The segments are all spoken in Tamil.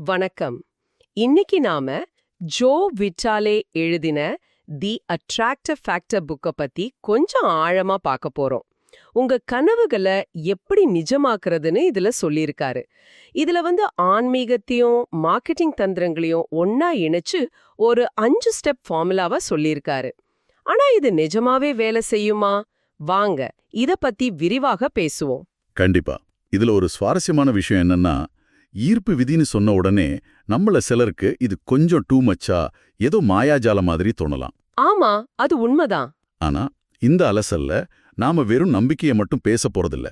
வணக்கம். இன்னைக்கு நாம ஜோ விட்டாலே எழுதின தி அட்ராக்டிவ் ஃபேக்டர் புக்க பத்தி கொஞ்சம் ஆழமா பார்க்க போறோம். உங்க கனவுகளை எப்படி நிஜமாக்குறதுன்னு இதுல சொல்லியிருக்காரு. இதுல வந்து ஆன்மீகத்தையும் மார்க்கெட்டிங் தந்திரங்களையும் ஒன்னா இணைச்சு ஒரு அஞ்சு ஸ்டெப் ஃபார்முலாவா சொல்லியிருக்காரு. ஆனா இது நிஜமாவே வேலை செய்யுமா? வாங்க இத பத்தி விரிவாக பேசுவோம். கண்டிப்பா. இதுல ஒரு சுவாரஸ்யமான விஷயம் என்னன்னா ஈர்ப்பு விதின்னு சொன்ன உடனே நம்மள சிலருக்கு இது கொஞ்சம் டூ மச்சா ஏதோ மாயாஜால மாதிரி தோணலாம். ஆமா அது உண்மைதான். ஆனா இந்த அலசல்ல நாம வெறும் நம்பிக்கையை மட்டும் பேச போறதில்ல.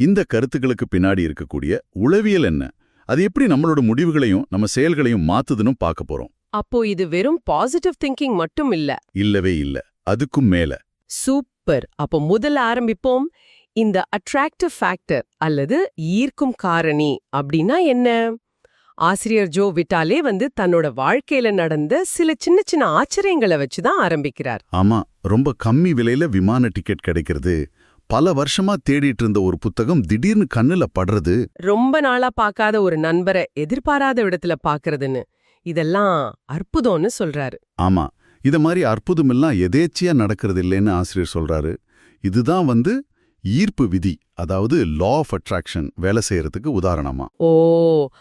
இந்த கருத்துக்களுக்கு பின்னாடி இருக்கக்கூடிய உளவியல் என்ன? அது எப்படி நம்மளோட முடிவுகளையும் நம்ம செயல்களையும் மாத்துதுன்னு பார்க்க போறோம். அப்போ இது வெறும் பாசிட்டிவ் திங்கிங் மட்டும் இல்ல. இல்லவே இல்ல. அதுக்கும் மேல. சூப்பர். அப்போ முதல்ல ஆரம்பிப்போம். இந்த அட்ராக்டிவ் ஃபேக்டர் அல்லது ஈர்க்கும் காரணி அப்படின்னா என்ன? ஆசிரியர் ஜோ விட்டாலே வந்து தன்னோட வாழ்க்கையில நடந்த சில சின்ன சின்ன ஆச்சரியங்களை வச்சு தான் ஆரம்பிக்கிறார். ஆமா ரொம்ப கம்மி விலையில விமான டிக்கெட் கிடைக்கிறது. பல வருஷமா தேடிட்டு இருந்த ஒரு புத்தகம் திடீர்னு கண்ணுல படுறது. ரொம்ப நாளா பார்க்காத ஒரு நண்பரை எதிர்பாராத இடத்துல பார்க்கறதுன்னு. இதெல்லாம் அற்புதம்னு சொல்றாரு. ஆமா இத மாதிரி அற்புதமெல்லாம் எதேச்சியா நடக்கிறது இல்லைன்னு ஆசிரியர் சொல்றாரு. இதுதான் வந்து ஈர்ப்பு விதி அதாவது லா ஆஃப் அட்ராக்ஷன் வேலை செய்யறதுக்கு உதாரணமா. ஓ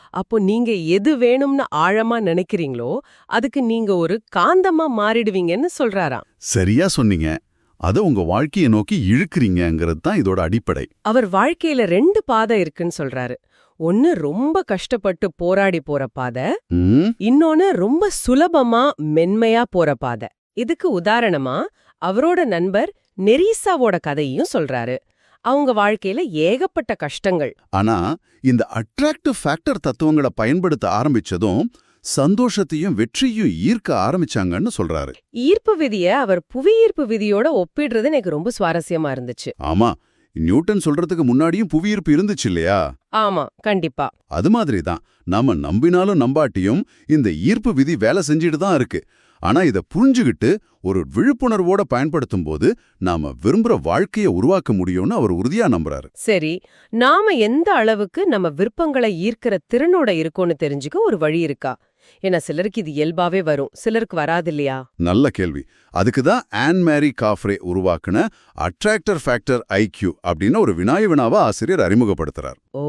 அப்போ நீங்க எது வேணும்னு ஆழமா நினைக்கிறீங்களோ அதுக்கு நீங்க ஒரு காந்தமா மாறிடுவீங்கன்னு சொல்றாராம். சரியா சொன்னீங்க. அத உங்க வாழ்க்கையை நோக்கி இழுக்கிறீங்கங்கிறது தான் இதோட அடிப்படை. அவர் வாழ்க்கையில ரெண்டு பாதை இருக்குன்னு சொல்றாரு. ஒன்னு ரொம்ப கஷ்டப்பட்டு போராடி போற பாதை. இன்னொன்னு ரொம்ப சுலபமா மென்மையா போற பாதை. இதுக்கு உதாரணமா அவரோட நண்பர் நெரீசாவோட கதையும் சொல்றாரு. அவங்க வாழ்க்கையில ஏகப்பட்ட கஷ்டங்கள். ஆனா இந்த அட்ராக்டிவ் ஃபேக்டர் தத்துவங்களை பயன்படுத்த ஆரம்பிச்சதும் சந்தோஷத்தையும் வெற்றியும் ஈர்க்க ஆரம்பிச்சாங்கன்னு சொல்றாரு. ஈர்ப்பு விதிய அவர் புவியீர்ப்பு விதியோட ஒப்பிடுறது எனக்கு ரொம்ப சுவாரஸ்யமா இருந்துச்சு. ஆமா நியூட்டன் சொல்றதுக்கு முன்னாடியும் புவியீர்ப்பு இருந்துச்சு இல்லையா? ஆமா கண்டிப்பா. அது மாதிரி தான் நாம நம்பினாலும் நம்பாட்டியும் இந்த ஈர்ப்பு விதி வேலை செஞ்சுட்டு தான் இருக்கு. ஆனா இத புரிஞ்சுகிட்டு ஒரு விழிப்புணர்வோட பயன்படுத்தும் போது நாம விரும்புற வாழ்க்கைய உருவாக்க முடியும்னு அவர் உறுதியா நம்புறாரு. சரி நாம எந்த அளவுக்கு நம்ம விருப்பங்களை ஈர்க்கிற திறனோட இருக்கோன்னு தெரிஞ்சுக்க ஒரு வழி இருக்கா? ஏன்னா சிலருக்கு இது இயல்பாவே வரும். சிலருக்கு வராது இல்லையா நல்ல கேள்வி. அதுக்கு தான் ஆன் மேரி காஃப்ரே உருவாக்குன அட்ராக்டர் ஃபேக்டர் ஐக்யூ அப்படின்னு ஒரு வினாய வினாவா ஆசிரியர் அறிமுகப்படுத்துறார். ஓ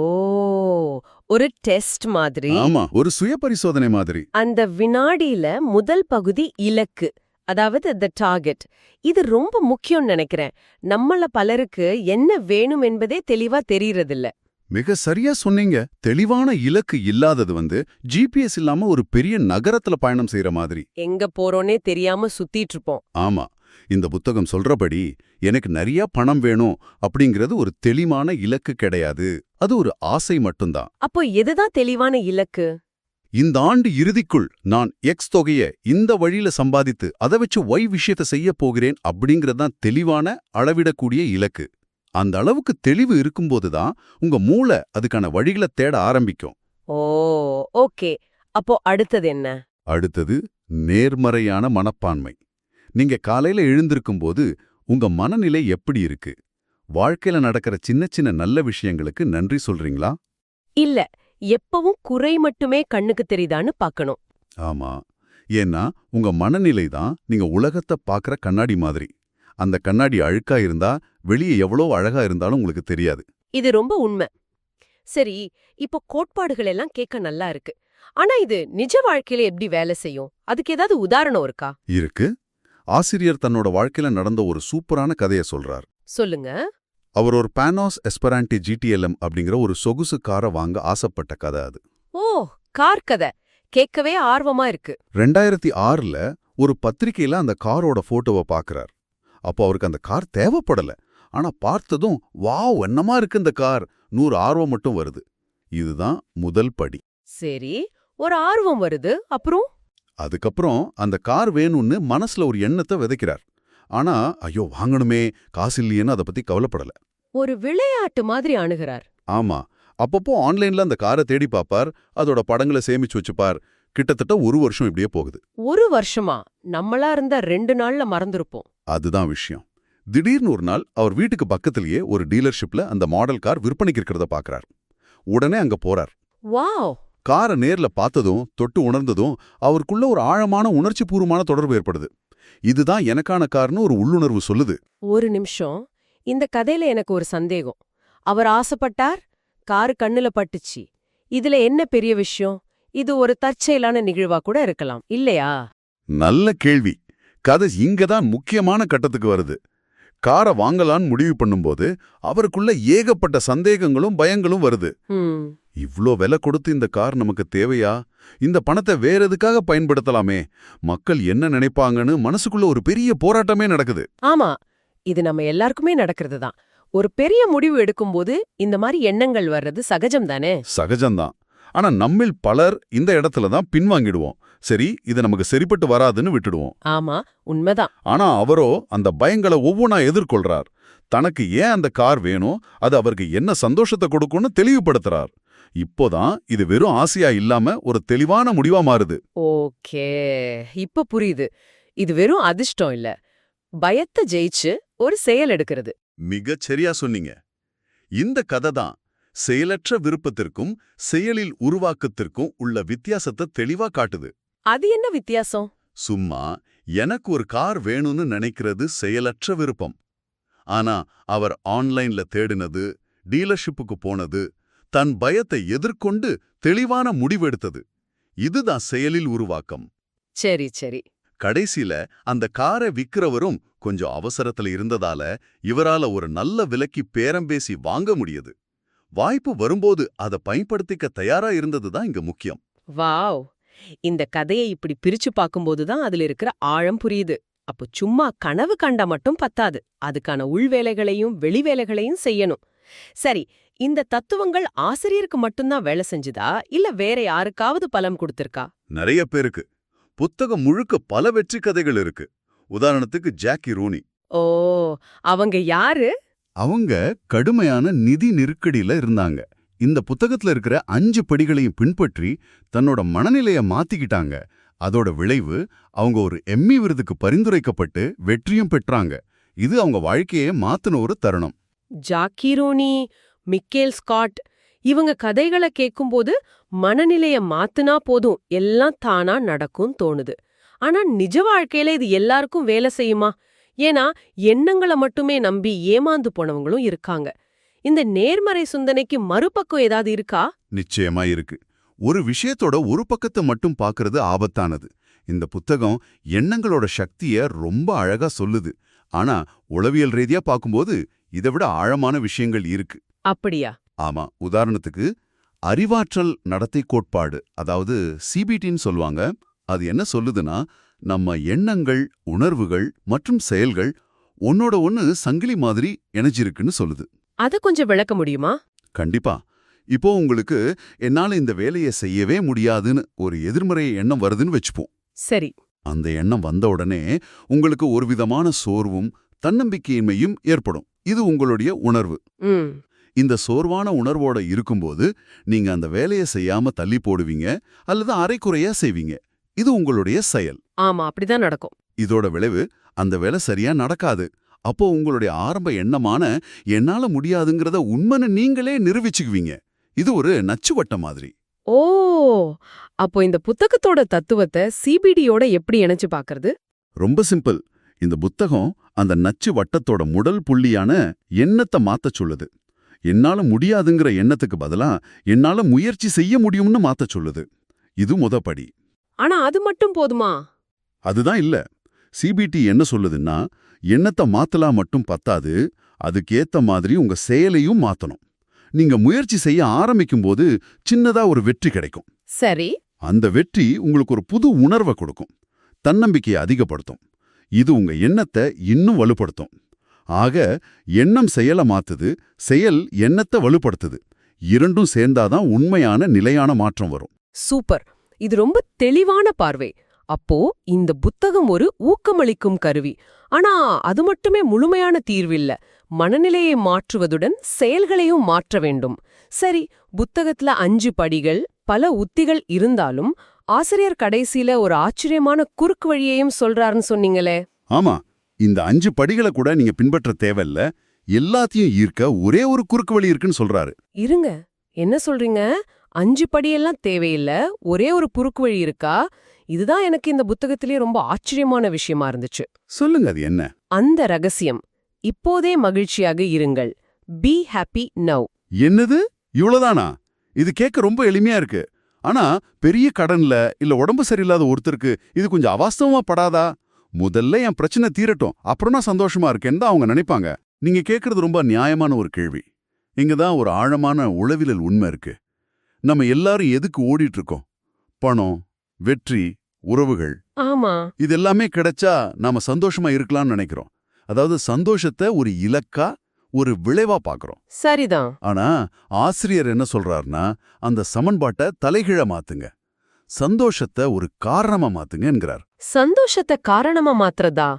ஒரு டெஸ்ட் மாதிரி. ஆமா ஒரு சுய பரிசோதனை மாதிரி. அந்த வினாடியில முதல் பகுதி இலக்கு அதாவது த டார்கெட் இது ரொம்ப முக்கியம்னு நினைக்கிறேன். நம்மள பலருக்கு என்ன வேணும் என்பதே தெளிவா தெரியறதில்ல. மிக சரியா சொன்னீங்க. தெளிவான இலக்கு இல்லாதது வந்து ஜிபிஎஸ் இல்லாம ஒரு பெரிய நகரத்துல பயணம் செய்யற மாதிரி. எங்க போறோனே தெரியாம சுத்திட்டு இருப்போம் ஆமா இந்த புத்தகம் சொல்றபடி எனக்கு நிறைய பணம் வேணும் அப்படிங்கிறது ஒரு தெளிவான இலக்கு கிடையாது. அது ஒரு ஆசை மட்டும்தான். அப்போ எதுதான் தெளிவான இலக்கு? இந்த ஆண்டு இறுதிக்குள் நான் எக்ஸ் தொகைய இந்த வழியில சம்பாதித்து அதை வச்சு ஒய் விஷயத்தை செய்ய போகிறேன் அப்படிங்கிறது தான் தெளிவான அளவிடக்கூடிய இலக்கு. அந்த அளவுக்கு தெளிவு இருக்கும்போது தான் உங்க மூளை அதுக்கான வழிகளை தேட ஆரம்பிக்கும். Oh okay. அப்போ அடுத்தது என்ன? அடுத்தது நேர்மறையான மனப்பான்மை. நீங்க காலையில எழுந்திருக்கும்போது உங்க மனநிலை எப்படி இருக்கு? வாழ்க்கையில நடக்கிற சின்ன சின்ன நல்ல விஷயங்களுக்கு நன்றி சொல்றீங்களா? இல்ல எப்பவும் குறை மட்டுமே கண்ணுக்கு தெரியுதான்னு பார்க்கணும் ஆமா. ஏன்னா உங்க மனநிலை தான் நீங்க உலகத்தை பார்க்கற கண்ணாடி மாதிரி. அந்த கண்ணாடி அழுக்கா இருந்தா வெளியே எவ்வளோ அழகா இருந்தாலும் உங்களுக்கு தெரியாது. இது ரொம்ப உண்மை. சரி இப்போ கோட்பாடுகள் எல்லாம் கேட்க நல்லா இருக்கு. ஆனா இது நிஜ வாழ்க்கையில எப்படி வேலை செய்யும்? அதுக்கு ஏதாவது உதாரணம் இருக்கா? இருக்கு. ஆசிரியர் தன்னோட வாழ்க்கையில நடந்த ஒரு சூப்பரான கதையை சொல்றார். சொல்லுங்க. அவர் ஒரு பானோஸ் எஸ்பரான்டி ஜிடிஎல்எம் அப்படிங்கிற ஒரு சொகுசு காரை வாங்க ஆசைப்பட்ட கதை அது. ஓ கார் கதை. கேட்கவே ஆர்வமா இருக்கு. ரெண்டாயிரத்தி ஆறுல ஒரு பத்திரிக்கையில அந்த காரோட போட்டோவை பார்க்கறார் அப்போ அவருக்கு அந்த கார் தேவைப்படல. ஆனா பார்த்ததும் வாவ் என்னமா இருக்கு இந்த கார்? நூறு ஆர்வம் மட்டும் வருது. இதுதான் முதல் படி. சரி ஒரு ஆர்வம் வருது. அப்புறம்? அதுக்கப்புறம் அந்த கார் வேணும்னு மனசுல ஒரு எண்ணத்தை விதைக்கிறார். ஆனா ஐயோ வாங்கணுமே காசு இல்லையேன்னு அதை பத்தி கவலைப்படல. ஒரு விளையாட்டு மாதிரி அணுகிறார். ஆமா. அப்பப்போ ஆன்லைன்ல அந்த காரை தேடி பார்ப்பார் அதோட படங்களை சேமிச்சு வச்சுப்பார். கிட்டத்தட்ட ஒரு வருஷம் இப்படியே போகுது. ஒரு வருஷமா? நம்மளா இருந்தா ரெண்டு நாள்ல மறந்துருப்போம். அதுதான் விஷயம். திடீர்னு ஒரு நாள் அவர் வீட்டுக்கு பக்கத்திலேயே ஒரு டீலர்ஷிப்ல அந்த மாடல் கார் விற்பனைக்கு இருக்கிறத பார்க்கறார் உடனே அங்க போறார். வாவ்! காரை நேர்ல பார்த்ததும் தொட்டு உணர்ந்ததும் அவருக்குள்ள ஒரு ஆழமான உணர்ச்சி பூர்வமான தொடர்பு ஏற்படுது. இதுதான் எனக்கான கார்னு ஒரு உள்ளுணர்வு சொல்லுது. ஒரு நிமிஷம். இந்த கதையில எனக்கு ஒரு சந்தேகம். அவர் ஆசைப்பட்டார் காரு கண்ணுல பட்டுச்சு. இதுல என்ன பெரிய விஷயம்? இது ஒரு தற்செயலான நிகழ்வா கூட இருக்கலாம். இல்லையா? நல்ல கேள்வி. கதை இங்க தான் முக்கியமான கட்டத்துக்கு வருது. காரை வாங்கலான்னு முடிவு பண்ணும்போது அவருக்குள்ள ஏகப்பட்ட சந்தேகங்களும் பயங்களும் வருது. இவ்ளோ விலை கொடுத்து இந்த கார் நமக்கு தேவையா? இந்த பணத்தை வேற எதுக்காக பயன்படுத்தலாமே? மக்கள் என்ன நினைப்பாங்கன்னு மனசுக்குள்ள ஒரு பெரிய போராட்டமே நடக்குது. ஆமா இது நம்ம எல்லாருக்குமே நடக்கிறது தான். ஒரு பெரிய முடிவு எடுக்கும்போது இந்த மாதிரி எண்ணங்கள் வர்றது சகஜம் தானே? சகஜம்தான். ஆனா நம்மில் பலர் இந்த இடத்துல தான் பின்வாங்கிடுவோம். சரி இது நமக்கு சரிப்பட்டு வராதுன்னு விட்டுடுவோம். ஆமா உண்மைதான். ஆனா அவரோ அந்த பயங்களை ஒவ்வொன்றா எதிர்கொள்றார். தனக்கு ஏன் அந்த கார் வேணும்? அது அவருக்கு என்ன சந்தோஷத்தை கொடுக்கும்னு தெளிவுபடுத்துறார். இப்போதான் இது வெறும் ஆசையா இல்லாம ஒரு தெளிவான முடிவா மாறுது. ஓகே இப்ப புரியுது. இது வெறும் அதிர்ஷ்டம் இல்ல. பயத்தை ஜெயிச்சு ஒரு செயல் எடுக்கிறது. மிகச் சரியா சொன்னீங்க. இந்த கதை தான். செயலற்ற விருப்பத்திற்கும் செயலில் உருவாக்கத்திற்கும் உள்ள வித்தியாசத்தை தெளிவா காட்டுது. அது என்ன வித்தியாசம்? சும்மா எனக்கு ஒரு கார் வேணும்னு நினைக்கிறது செயலற்ற விருப்பம். ஆனா அவர் ஆன்லைன்ல தேடினது டீலர்ஷிப்புக்கு போனது தன் பயத்தை எதிர்கொண்டு தெளிவான முடிவெடுத்தது. இதுதான் செயலில் உருவாக்கம். சரி சரி. கடைசில அந்த காரை விக்கிறவரும் கொஞ்சம் அவசரத்துல இருந்ததால இவரால ஒரு நல்ல விலைக்கு பேரம் பேசி வாங்க முடியுது. வாய்ப்பு வரும்போது அதை பயன்படுத்திக்க தயாரா இருந்ததுதான் இங்க முக்கியம். வாவ்! இந்த கதையை இப்படி பிரிச்சு பார்க்கும்போது தான் அதுல இருக்கிற ஆழம் புரியுது. அப்போ சும்மா கனவு கண்டா மட்டும் பத்தாது. அதுக்கான உள்வேலைகளையும் வெளிவேலைகளையும் செய்யணும். சரி இந்த தத்துவங்கள் ஆசிரியருக்கு மட்டும்தான் வேலை செஞ்சுதா? இல்ல வேற யாருக்காவது பலம் கொடுத்திருக்கா? நிறைய பேருக்கு. புத்தகம் முழுக்க பல வெற்றி கதைகள் இருக்கு. உதாரணத்துக்கு ஜாக்கி ரூனி. ஓ! அவங்க யாரு? அவங்க கடுமையான நிதி நெருக்கடியில இருந்தாங்க. இந்த புத்தகத்துல இருக்கிற அஞ்சு படிகளையும் பின்பற்றி தன்னோட மனநிலைய மாத்திக்கிட்டாங்க. அதோட விளைவு அவங்க ஒரு எம்மி விருதுக்கு பரிந்துரைக்கப்பட்டு வெற்றியும் பெற்றாங்க. இது அவங்க வாழ்க்கையே மாத்தின ஒரு தருணம். ஜாக்கிரோனி மிக்கேல் ஸ்காட் இவங்க கதைகளை கேட்கும்போது மனநிலைய மாத்துனா போதும் எல்லாம் தானா நடக்கும் தோணுது. ஆனா நிஜ வாழ்க்கையில இது எல்லாருக்கும் வேலை செய்யுமா? ஏன்னா எண்ணங்களை மட்டுமே நம்பி ஏமாந்து போனவங்களும் இருக்காங்க. இந்த நேர்மறை சிந்தனைக்கு மறுபக்கம் ஏதாவது இருக்கா? நிச்சயமா இருக்கு. ஒரு விஷயத்தோட ஒரு பக்கத்தை மட்டும் பார்க்கறது ஆபத்தானது. இந்த புத்தகம் எண்ணங்களோட சக்திய ரொம்ப அழகா சொல்லுது. ஆனா உளவியல் ரீதியா பார்க்கும்போது இதை விட ஆழமான விஷயங்கள் இருக்கு. அப்படியா? ஆமா உதாரணத்துக்கு அறிவாற்றல் நடத்தை கோட்பாடு அதாவது சிபிடின்னு சொல்லுவாங்க. அது என்ன சொல்லுதுன்னா நம்ம எண்ணங்கள் உணர்வுகள் மற்றும் செயல்கள் ஒன்னோட ஒன்னு சங்கிலி மாதிரி இணைஞ்சிருக்குன்னு சொல்லுது. அத கொஞ்சம் விளக்க முடியுமா? கண்டிப்பா. இப்போ உங்களுக்கு என்னால இந்த வேலையை செய்யவே முடியாதுன்னு ஒரு எதிர்மறை எண்ணம் வருதுன்னு வச்சுப்போம். சரி. அந்த எண்ணம் வந்த உடனே உங்களுக்கு ஒரு விதமான சோர்வும் தன்னம்பிக்கையின்மையும் ஏற்படும். இது உங்களுடைய உணர்வு. இந்த சோர்வான உணர்வோட இருக்கும்போது நீங்க அந்த வேலையை செய்யாம தள்ளி போடுவீங்க அல்லது அரைக்குறையா செய்வீங்க. இது உங்களுடைய செயல். ஆமா அப்படிதான் நடக்கும். இதோட விளைவு அந்த வேலை சரியா நடக்காது. அப்போ உங்களுடைய ஆரம்ப எண்ணமான என்னால முடியாதுங்கிறத உண்மைன்னு நீங்களே நிரூபிச்சுக்குவீங்க. இது ஒரு நச்சுவட்ட மாதிரி. ஓ! அப்போ இந்த புத்தகத்தோட தத்துவத்தை சிபிடியோட எப்படி இணைச்சு பாக்குறது ரொம்ப சிம்பிள். இந்த புத்தகம் அந்த நச்சு வட்டத்தோட முதல் புள்ளியான எண்ணத்தை மாத்தச் சொல்லுது. என்னால முடியாதுங்கிற எண்ணத்துக்கு பதிலா என்னால முயற்சி செய்ய முடியும்னு மாத்தச் சொல்லுது. இது முதப்படி ஆனா அது மட்டும் போதுமா? அதுதான் இல்ல. சிபிடி என்ன சொல்லுதுன்னா எண்ணத்தை மாத்தலாம் மட்டும் பத்தாது அதுக்கேத்த மாதிரி உங்க செயலையும் மாத்தணும். நீங்க முயற்சி செய்ய ஆரம்பிக்கும்போது சின்னதா ஒரு வெற்றி கிடைக்கும். சரி. அந்த வெற்றி உங்களுக்கு ஒரு புது உணர்வை கொடுக்கும். தன்னம்பிக்கையை அதிகப்படுத்தும். இது உங்க எண்ணத்தை இன்னும் வலுப்படுத்தும். ஆக எண்ணம் செயலை மாத்துது செயல் எண்ணத்தை வலுப்படுத்துது. இரண்டும் சேர்ந்தாதான் உண்மையான நிலையான மாற்றம் வரும். சூப்பர். இது ரொம்ப தெளிவான பார்வை. அப்போ இந்த புத்தகம் ஒரு ஊக்கமளிக்கும் கருவி. ஆனா அது மட்டுமே முழுமையான தீர்வில்ல. மனநிலையை மாற்றுவதுடன் செயல்களையும் மாற்ற வேண்டும். சரி புத்தகத்துல அஞ்சு படிகள் பல உத்திகள் இருந்தாலும் ஆசிரியர் கடைசியில ஒரு ஆச்சரியமான குறுக்கு வழியையும் சொல்றாருன்னு சொன்னீங்களே. ஆமா இந்த அஞ்சு படிகளை கூட நீங்க பின்பற்ற தேவையில்ல. எல்லாத்தையும் ஈர்க்க ஒரே ஒரு குறுக்கு வழி இருக்குன்னு சொல்றாரு. இருங்க என்ன சொல்றீங்க? அஞ்சு படியெல்லாம் தேவையில்ல ஒரே ஒரு குறுக்கு வழி இருக்கா? இதுதான் எனக்கு இந்த புத்தகத்திலே ரொம்ப ஆச்சரியமான விஷயமா இருந்துச்சு. சொல்லுங்க அது என்ன? அந்த ரகசியம். இப்போதே மகிழ்ச்சியாக இருங்கள். பி ஹாப்பி நவ் என்னது? இவ்வளவுதானா? இது கேட்க ரொம்ப எளிமையா இருக்கு. ஆனா பெரிய கடன்ல இல்ல உடம்பு சரியில்லாத ஒருத்தருக்கு இது கொஞ்சம் அவாஸ்தவமா படாதா? முதல்ல என் பிரச்சனை தீரட்டும். அப்புறம் நான் சந்தோஷமா இருக்கேன்னு தான் அவங்க நினைப்பாங்க. நீங்க கேக்குறது ரொம்ப நியாயமான ஒரு கேள்வி. இங்க தான் ஒரு ஆழமான உளவியல் உண்மை இருக்கு. நம்ம எல்லாரும் எதுக்கு ஓடிட்டு இருக்கோம் பணம் வெற்றி உறவுகள். ஆமா. இது எல்லாமே கிடைச்சா நாம சந்தோஷமா இருக்கலாம்னு நினைக்கிறோம். அதாவது சந்தோஷத்தை ஒரு இலக்கா ஒரு விளைவா பார்க்கறோம் சரிதான். ஆனா ஆசிரியர் என்ன சொல்றாருன்னா அந்த சமன்பாட்டை தலைகீழ மாத்துங்க. சந்தோஷத்தை ஒரு காரணமா மாத்துங்க என்கிறார். சந்தோஷத்தை காரணமா மாத்திரதா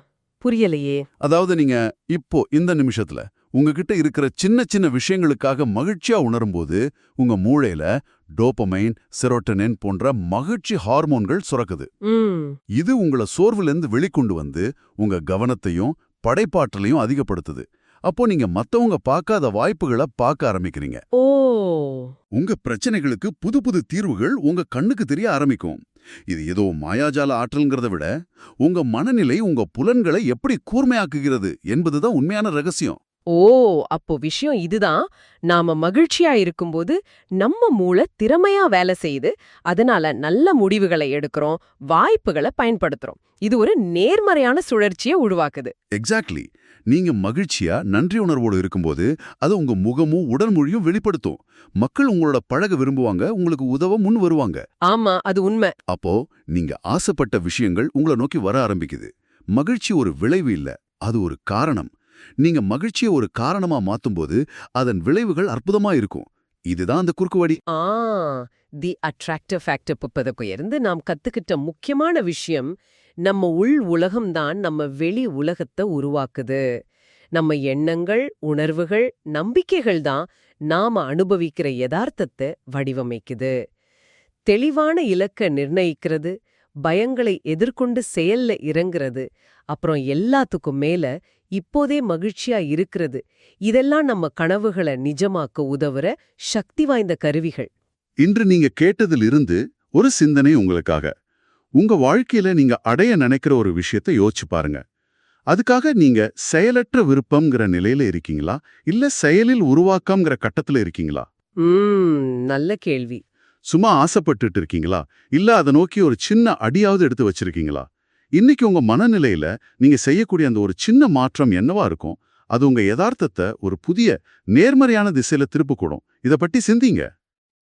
புரியலையே. அதாவது நீங்க இப்போ இந்த நிமிஷத்துல உங்ககிட்ட இருக்கிற சின்ன சின்ன விஷயங்களுக்காக மகிழ்ச்சியா உணரும்போது உங்க மூளையில டோபமைன் செரோட்டனின் போன்ற மகிழ்ச்சி ஹார்மோன்கள் சுரக்குது. இது உங்கள சோர்விலிருந்து வெளிக்கொண்டு வந்து உங்க கவனத்தையும் படைப்பாற்றலையும் அதிகப்படுத்துது. அப்போ நீங்க மத்தவங்க பார்க்காத வாய்ப்புகளை பார்க்க ஆரம்பிக்கிறீங்க. ஓ. உங்க பிரச்சனைகளுக்கு புது புது தீர்வுகள் உங்க கண்ணுக்கு தெரிய ஆரம்பிக்கும். இது ஏதோ மாயாஜால ஆற்றல்ங்கிறத விட உங்க மனநிலை உங்க புலன்களை எப்படி கூர்மையாக்குகிறது என்பதுதான் உண்மையான ரகசியம். ஓ அப்போ விஷயம் இதுதான். நாம மகிழ்ச்சியா இருக்கும்போது நம்ம மூளை திறமையா வேலை செய்யுது அதனால நல்ல முடிவுகளை எடுக்கிறோம் வாய்ப்புகளை பயன்படுத்துறோம். இது ஒரு நேர்மறையான சுழற்சியை உருவாக்குது. எக்ஸாக்ட்லி நீங்க மகிழ்ச்சியா நன்றி உணர்வோடு இருக்கும்போது அது உங்க முகமும் உடல் மொழியும் வெளிப்படுத்தும். மக்கள் உங்களோட பழக விரும்புவாங்க உங்களுக்கு உதவ முன் வருவாங்க. ஆமா அது உண்மை. அப்போ நீங்க ஆசைப்பட்ட விஷயங்கள் உங்களை நோக்கி வர ஆரம்பிக்குது. மகிழ்ச்சி ஒரு விளைவு இல்ல அது ஒரு காரணம். நீங்க மகிழ்ச்சியை ஒரு காரணமா மாத்தும்போது அதன் விளைவுகள் அற்புதமா இருக்கும். இதுதான் அந்த குறுக்குவடி ஆ தி அட்ராக்டிவ் ஃபேக்டர் புப்பதற்கு இருந்து நாம் கத்துக்கிட்ட முக்கியமான விஷயம் நம்ம உள் உலகம்தான் நம்ம வெளி உலகத்தை உருவாக்குது. நம்ம எண்ணங்கள் உணர்வுகள் நம்பிக்கைகள் தான் நாம அனுபவிக்கிற யதார்த்தத்தை வடிவமைக்குது. தெளிவான இலக்க நிர்ணயிக்கிறது. பயங்களை எதிர்கொண்டு செயல்ல இறங்குறது அப்புறம் எல்லாத்துக்கும் மேல இப்போதே மகிழ்ச்சியா இருக்கிறது. இதெல்லாம் நம்ம கனவுகளை நிஜமாக்க உதவுற சக்தி வாய்ந்த கருவிகள். இன்று நீங்க கேட்டதிலிருந்து ஒரு சிந்தனை உங்களுக்காக. உங்க வாழ்க்கையில நீங்க அடைய நினைக்கிற ஒரு விஷயத்தை யோசிச்சு பாருங்க. அதுக்காக நீங்க செயலற்ற விருப்பம்ங்கிற நிலையில இருக்கீங்களா? இல்ல செயலில் உருவாக்கம்ங்கிற கட்டத்துல இருக்கீங்களா? நல்ல கேள்வி. சும்மா ஆசைப்பட்டுட்டு இருக்கீங்களா இல்ல அதை நோக்கி ஒரு சின்ன அடியாவது எடுத்து வச்சிருக்கீங்களா? இன்னைக்கு உங்க மனநிலையில நீங்க செய்யக்கூடிய அந்த ஒரு சின்ன மாற்றம் என்னவா இருக்கும்? அது உங்க யதார்த்தத்தை ஒரு புதிய நேர்மறையான திசையில திருப்பக்கூடும். இத பத்தி சிந்திங்க.